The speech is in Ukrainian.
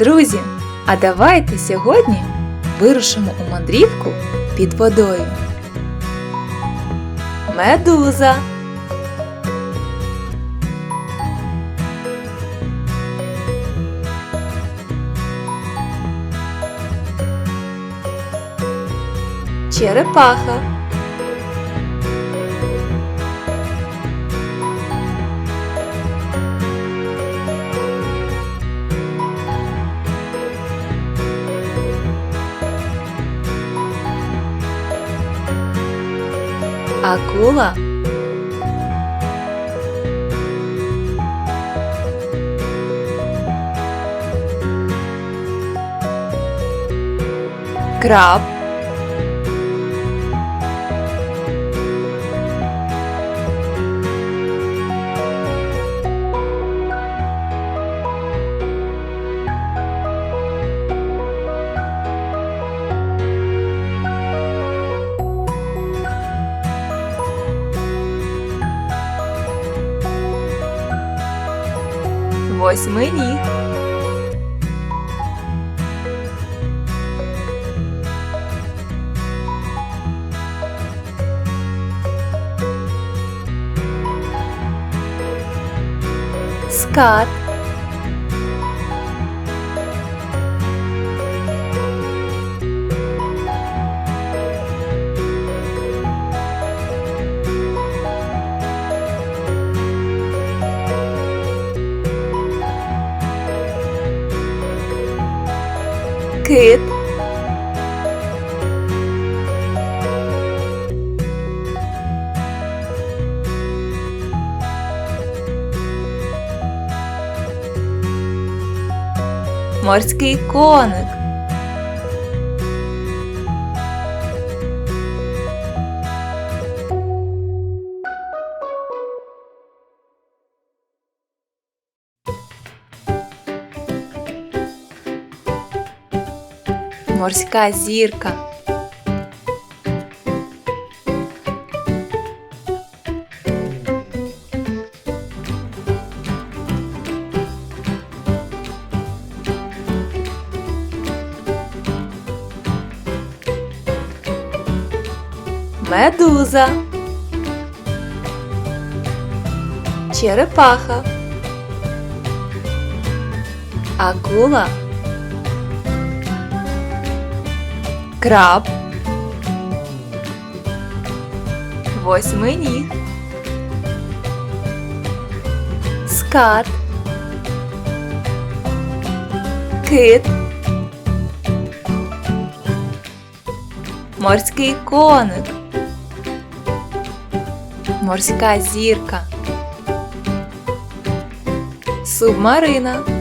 Друзі, а давайте сьогодні вирушимо у мандрівку під водою. Медуза. Черепаха. Акула. Краб. Восьминіг. Скат. Кит. Морський коник. Морська зірка. Медуза. Черепаха. Акула. Краб. Восьминіг. Скат. Кит. Морський коник. Морська зірка. Субмарина.